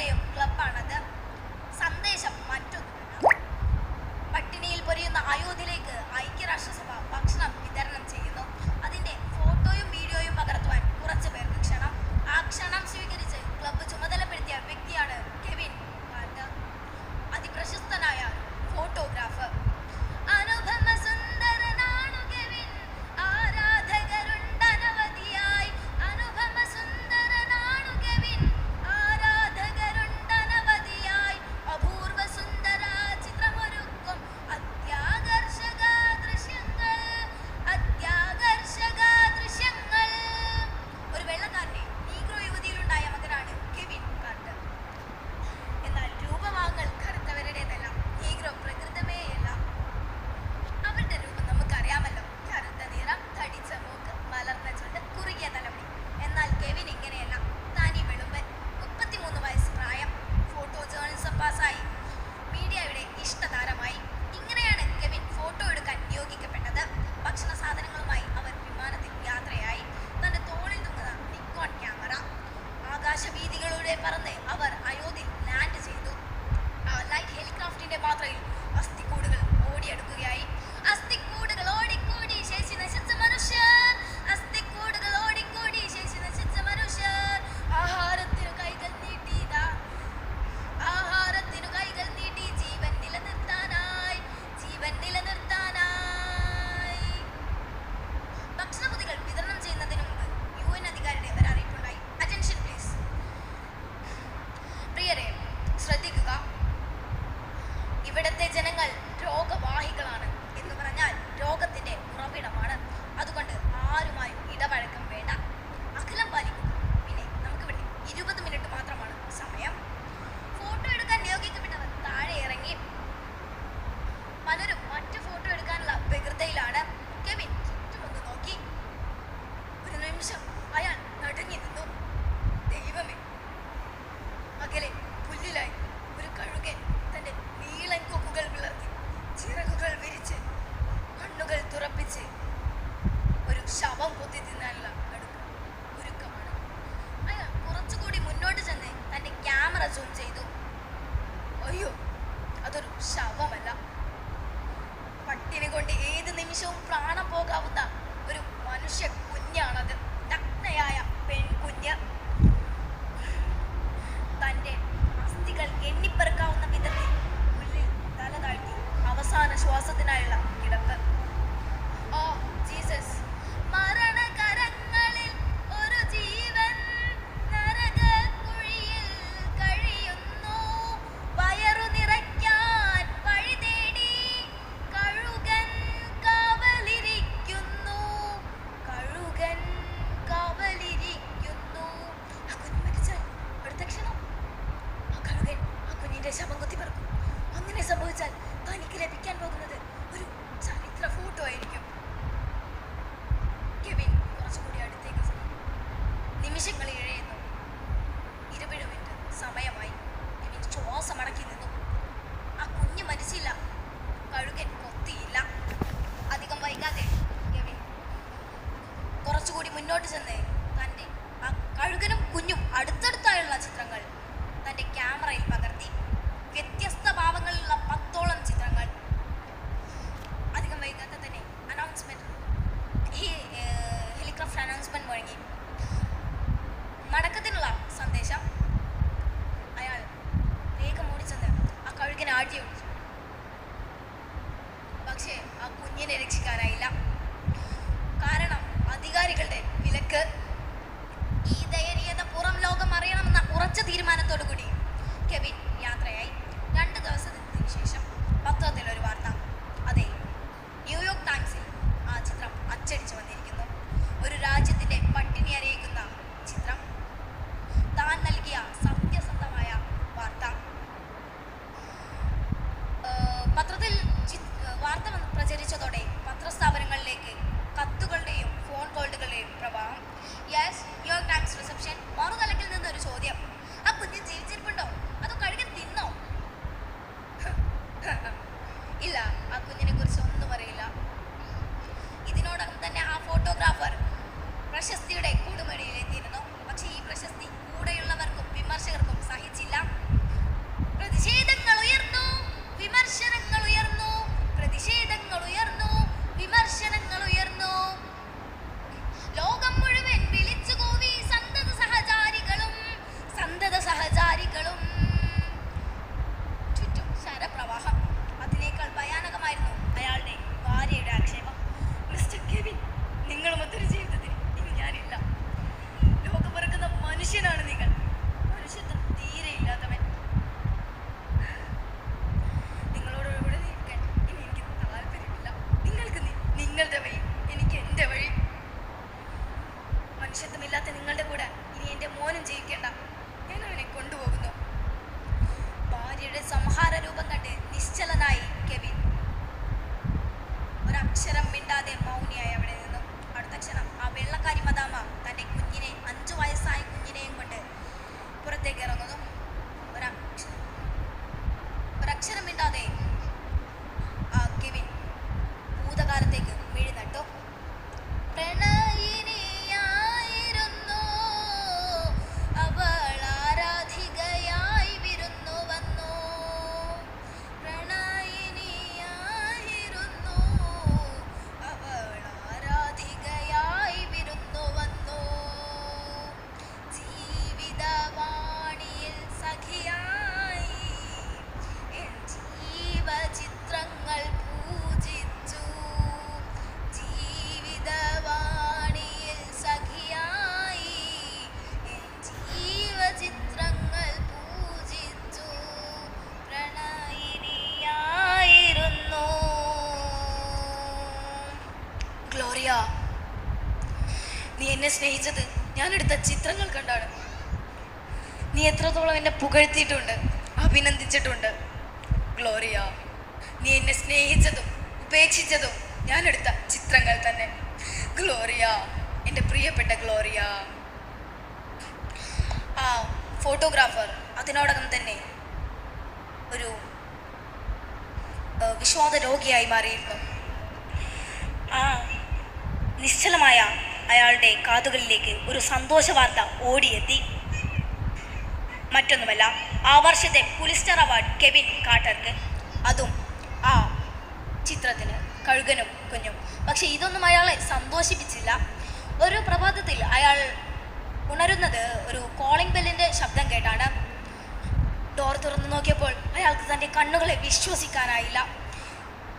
Club ക്ലബ്ബാണത് மறந்தே மறந்தே அவர் Ayodhya പ്രചരിച്ചതോടെ പത്രസ്ഥാപനങ്ങളിലേക്ക് കത്തുകളുടെയും phone കോളുകളുടെയും പ്രവാഹം. യെസ് യോർ ടൈംസ് റിസപ്ഷൻ മറുതലക്കിൽ നിന്നൊരു ചോദ്യം. ആ കുഞ്ഞ് ജീവിച്ചിരിപ്പുണ്ടോ? അതോ കഴുകി തിന്നോ? ഇല്ല ആ കുഞ്ഞിനെ കുറിച്ച് ഒന്നും അറിയില്ല. ഇതിനോടൊപ്പം തന്നെ ആ ഫോട്ടോഗ്രാഫർ പ്രശസ്തിയുടെ സ്നേഹിച്ചത് ഞാൻ എടുത്ത ചിത്രങ്ങൾ കണ്ടാണ്. നീ എത്രത്തോളം എന്നെ പുകഴ്ത്തിയിട്ടുണ്ട് അഭിനന്ദിച്ചിട്ടുണ്ട്. ഗ്ലോറിയ നീ എന്നെ സ്നേഹിച്ചതും ഉപേക്ഷിച്ചതും ഞാൻ എടുത്ത ചിത്രങ്ങൾ തന്നെ. ഗ്ലോറിയ എന്റെ പ്രിയപ്പെട്ട ഗ്ലോറിയ. ആ ഫോട്ടോഗ്രാഫർ അതിനോടകം തന്നെ ഒരു വിഷാദ രോഗിയായി മാറിയിരുന്നു. ആ നിശ്ചലമായ അയാളുടെ കാതുകളിലേക്ക് ഒരു സന്തോഷ വാർത്ത ഓടിയെത്തി. മറ്റൊന്നുമല്ല ആ വർഷത്തെ പുലിസ്റ്റർ അവാർഡ് കെവിൻ കാട്ടർക്ക്. അതും ആ ചിത്രത്തിന് കഴുകനും കുഞ്ഞും. പക്ഷെ ഇതൊന്നും അയാളെ സന്തോഷിപ്പിച്ചില്ല. ഒരു പ്രഭാതത്തിൽ അയാൾ ഉണരുന്നത് ഒരു കോളിംഗ് ബെല്ലിന്റെ ശബ്ദം കേട്ടാണ്. ഡോർ തുറന്നു നോക്കിയപ്പോൾ അയാൾക്ക് തന്റെ കണ്ണുകളെ വിശ്വസിക്കാനായില്ല.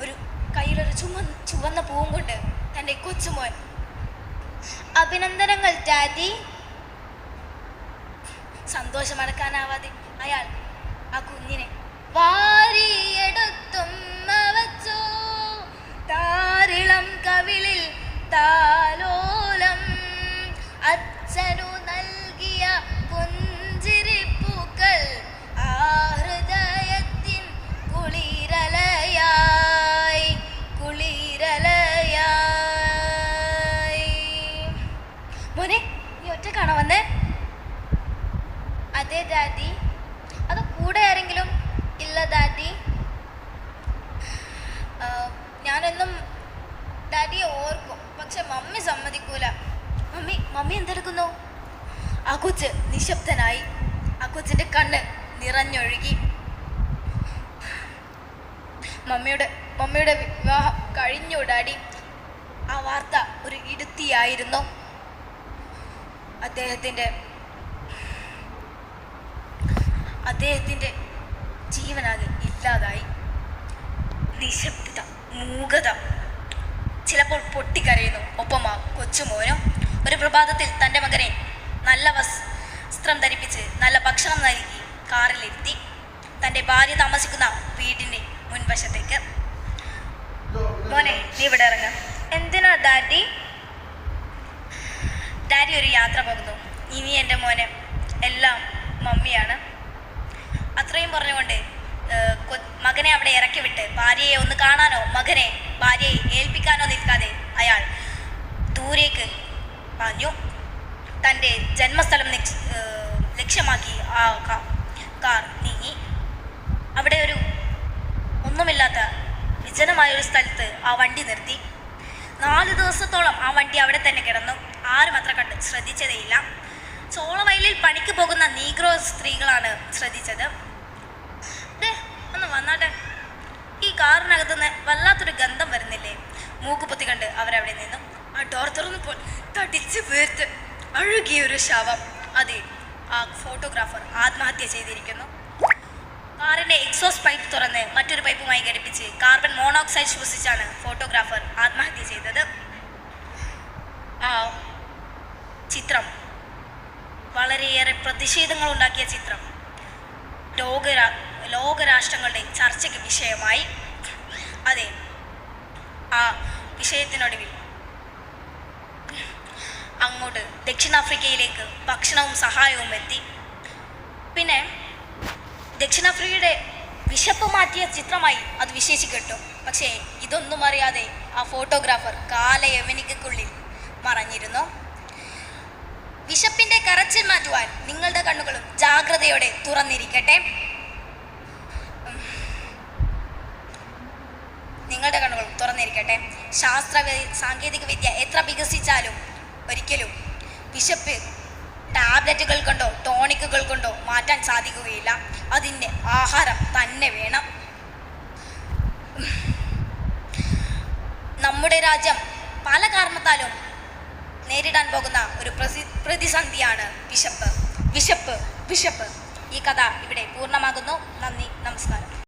ഒരു കയ്യിലൊരു ചുമ ചുവന്ന പൂവും കൊണ്ട് തന്റെ കൊച്ചുമോൻ അഭിനന്ദനങ്ങൾ ഡാഡി. സന്തോഷമടക്കാനാവാതെ അയാൾ ആ കുഞ്ഞിനെ വാരിയെടുത്തും താരിളം കവിളിൽ താലോലം മമ്മി എന്തെടുക്കുന്നു? ആ കൊച്ച് നിശബ്ദനായി. ആ കൊച്ചിന്റെ കണ്ണ് നിറഞ്ഞൊഴുകി. മമ്മിയുടെ മമ്മിയുടെ വിവാഹം കഴിഞ്ഞുടാടി ആ വാർത്ത ഒരു ഇടുത്തിയായിരുന്നു. അദ്ദേഹത്തിന്റെ അദ്ദേഹത്തിന്റെ ജീവനാകെ ഇല്ലാതായി. നിശബ്ദത മൂകത ചിലപ്പോൾ പൊട്ടിക്കരയുന്നു. ഒപ്പം ആ കൊച്ചുമോനും ഒരു പ്രഭാതത്തിൽ തന്റെ മകനെ നല്ല വസ്ത്രം ധരിപ്പിച്ച് നല്ല ഭക്ഷണം നൽകി കാറിലിരുത്തി തന്റെ ഭാര്യ താമസിക്കുന്ന വീടിന്റെ മുൻവശത്തേക്ക്. മോനെ നീ ഇവിടെ ഇറങ്ങ. എന്തിനാ ഡാഡി? ഡാഡി ഒരു യാത്ര പോകുന്നു. ഇനി എന്റെ മോനെ എല്ലാം മമ്മിയാണ്. അത്രയും പറഞ്ഞുകൊണ്ട് മകനെ അവിടെ ഇറക്കി വിട്ട് ഭാര്യയെ ഒന്ന് കാണാനോ മകനെ ഭാര്യയെ ഏൽപ്പിക്കാനോ നിൽക്കാതെ അയാൾ ദൂരേക്ക് പാഞ്ഞു തന്റെ ജന്മസ്ഥലം ലക്ഷ്യമാക്കി ആ കാർ നീങ്ങി. അവിടെ ഒരു ഒന്നുമില്ലാത്ത വിജനമായ ഒരു സ്ഥലത്ത് ആ വണ്ടി നിർത്തി. നാല് ദിവസത്തോളം ആ വണ്ടി അവിടെ തന്നെ കിടന്നു. ആരും അത്ര കണ്ട് ശ്രദ്ധിച്ചതേയില്ല. ചോളവയലിൽ പണിക്ക് പോകുന്ന നീഗ്രോ സ്ത്രീകളാണ് ശ്രദ്ധിച്ചത്. ഒന്ന് വന്നാട്ടെ. ഈ കാറിനകത്തുനിന്ന് വല്ലാത്തൊരു ഗന്ധം വരുന്നില്ലേ? മൂക്കുപൊത്തി കണ്ട് അവരവിടെ നിന്നു. ആ ഡോർ തടിച്ച് വീർത്ത് അഴുകിയ ഒരു ശവം. അതെ ആ ഫോട്ടോഗ്രാഫർ ആത്മഹത്യ ചെയ്തിരിക്കുന്നു. കാറിന്റെ എക്സോസ് പൈപ്പ് തുറന്ന് മറ്റൊരു പൈപ്പുമായി ഘടിപ്പിച്ച് കാർബൺ മോണോക്സൈഡ് ശ്വസിച്ചാണ് ഫോട്ടോഗ്രാഫർ ആത്മഹത്യ ചെയ്തത്. ആ ചിത്രം വളരെയേറെ പ്രതിഷേധങ്ങൾ ഉണ്ടാക്കിയ ചിത്രം. ലോകരാ ലോകരാഷ്ട്രങ്ങളുടെ ചർച്ചയ്ക്ക് വിഷയമായി. അതെ ആ വിഷയത്തിനൊടുവിൽ അങ്ങോട്ട് ദക്ഷിണാഫ്രിക്കയിലേക്ക് ഭക്ഷണവും സഹായവും എത്തി. പിന്നെ ദക്ഷിണാഫ്രിക്കയുടെ വിശപ്പ് മാറ്റിയ ചിത്രമായി അത് വിശേഷിക്കട്ടു പക്ഷേ ഇതൊന്നും അറിയാതെ ആ ഫോട്ടോഗ്രാഫർ കാലയവനികക്കുള്ളിൽ മറഞ്ഞിരുന്നു. വിശപ്പിന്റെ കരച്ചിൽ മാറ്റുവാൻ നിങ്ങളുടെ കണ്ണുകളും ജാഗ്രതയോടെ തുറന്നിരിക്കട്ടെ. നിങ്ങളുടെ കണ്ണുകളും തുറന്നിരിക്കട്ടെ. ശാസ്ത്ര സാങ്കേതിക വിദ്യ എത്ര വികസിച്ചാലും ഒരിക്കലും വിശപ്പ് ടാബ്ലറ്റുകൾ കൊണ്ടോ ടോണിക്കുകൾ കൊണ്ടോ മാറ്റാൻ സാധിക്കുകയില്ല. അതിന്റെ ആഹാരം തന്നെ വേണം. നമ്മുടെ രാജ്യം പല കാരണത്താലും നേരിടാൻ പോകുന്ന ഒരു പ്രസി പ്രതിസന്ധിയാണ് വിശപ്പ്. വിശപ്പ് വിശപ്പ്. ഈ കഥ ഇവിടെ പൂർണമാകുന്നു. നന്ദി നമസ്കാരം.